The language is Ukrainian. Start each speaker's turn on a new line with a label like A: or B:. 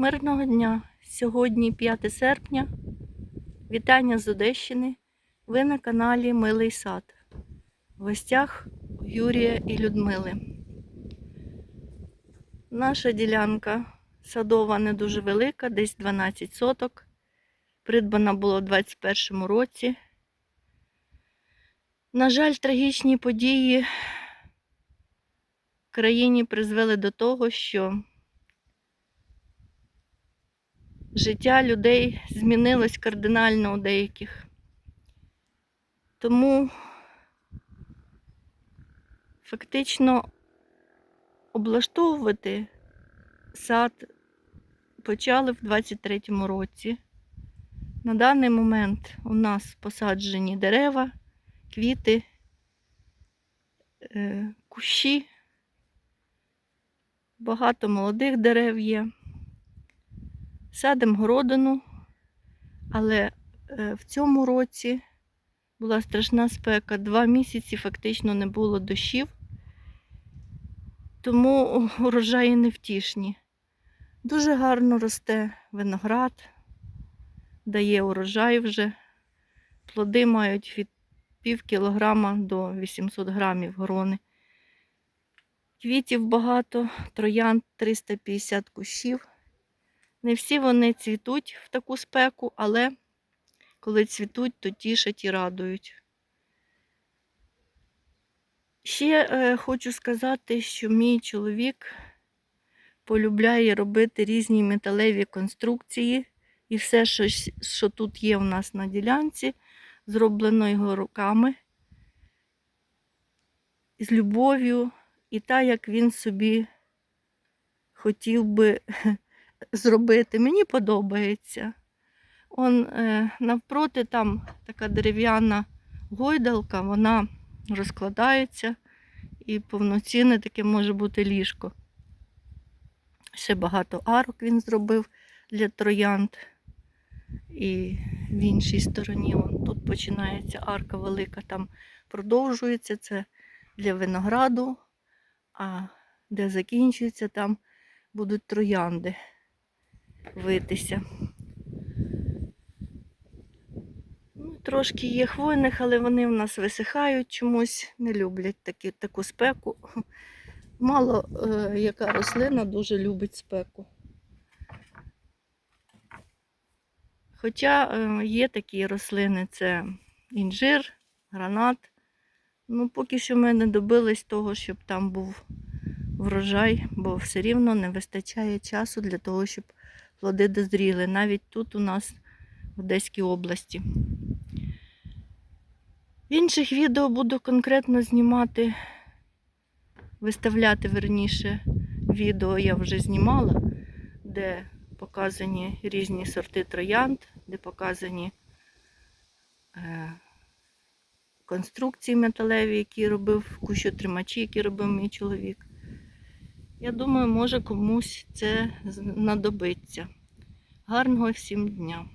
A: Мирного дня! Сьогодні 5 серпня. Вітання з Одещини. Ви на каналі Милий Сад. В гостях Юрія і Людмили. Наша ділянка садова не дуже велика, десь 12 соток. Придбана була у 2021 році. На жаль, трагічні події в країні призвели до того, що життя людей змінилось кардинально у деяких. Тому фактично облаштовувати сад почали в 23-му році. На даний момент у нас посаджені дерева, квіти, е, кущі, багато молодих дерев є. Садимо городину, але е, в цьому році була страшна спека. Два місяці фактично не було дощів, тому урожаї невтішні. Дуже гарно росте виноград, дає урожай вже. Плоди мають від пів кілограма до 800 грамів грони. Квітів багато, троян 350 кущів. Не всі вони цвітуть в таку спеку, але коли цвітуть, то тішать і радують. Ще е, хочу сказати, що мій чоловік полюбляє робити різні металеві конструкції, і все, що, що тут є у нас на ділянці, зроблено його руками, з любов'ю, і так, як він собі хотів би зробити. Мені подобається. Он е, навпроти там така дерев'яна гойдалка, вона розкладається і повноцінне таке може бути ліжко. Ще багато арок він зробив для троянд. І в іншій стороні вон, тут починається арка велика, там продовжується це для винограду, а де закінчується, там будуть троянди витися. Ну, трошки є хвойних, але вони в нас висихають чомусь, не люблять такі, таку спеку. Мало е, яка рослина дуже любить спеку. Хоча е, є такі рослини, це інжир, гранат. Ну, поки що ми не добились того, щоб там був врожай, бо все рівно не вистачає часу для того, щоб плоди дозріли. Навіть тут у нас в Одеській області. В інших відео буду конкретно знімати, виставляти верніше відео я вже знімала, де показані різні сорти троянд, де показані е, конструкції металеві, які робив кущотримачі, які робив мій чоловік. Я думаю, може комусь це знадобиться. Гарного всім дня!